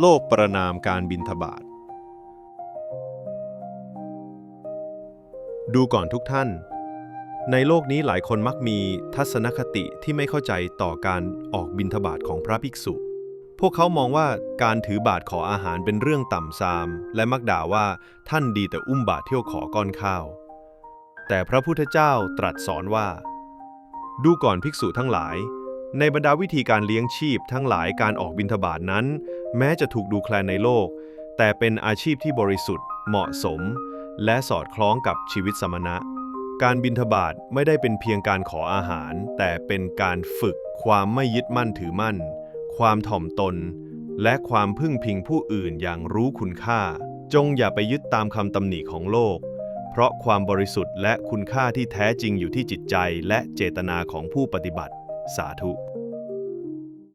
โลกประนามการบินทบาท ดูก่อนทุกท่าน ในโลกนี้หลายคนมักมีทัศนคติที่ไม่เข้าใจต่อการออกบิณฑบาตของพระภิกษุ พวกเขามองว่าการถือบาตรขออาหารเป็นเรื่องต่ำซาม และมักด่าว่าท่านดีแต่อุ้มบาตรเที่ยวขอก้อนข้าว แต่พระพุทธเจ้าตรัสสอนว่า ดูก่อนภิกษุทั้งหลายในบรรดาวิธีการเลี้ยงชีพทั้งหลายการออกบิณฑบาตนั้น แม้จะถูกดูแคลนในโลก แต่เป็นอาชีพที่บริสุทธิ์ เหมาะสม และสอดคล้องกับชีวิตสมณะ การบิณฑบาตไม่ได้เป็นเพียงการขออาหาร แต่เป็นการฝึกความไม่ยึดมั่นถือมั่น ความถ่อมตน และความพึ่งพิงผู้อื่นอย่างรู้คุณค่า จงอย่าไปยึดตามคำตำหนิของโลก เพราะความบริสุทธิ์และคุณค่าที่แท้จริงอยู่ที่จิตใจและเจตนาของผู้ปฏิบัติ สาธุ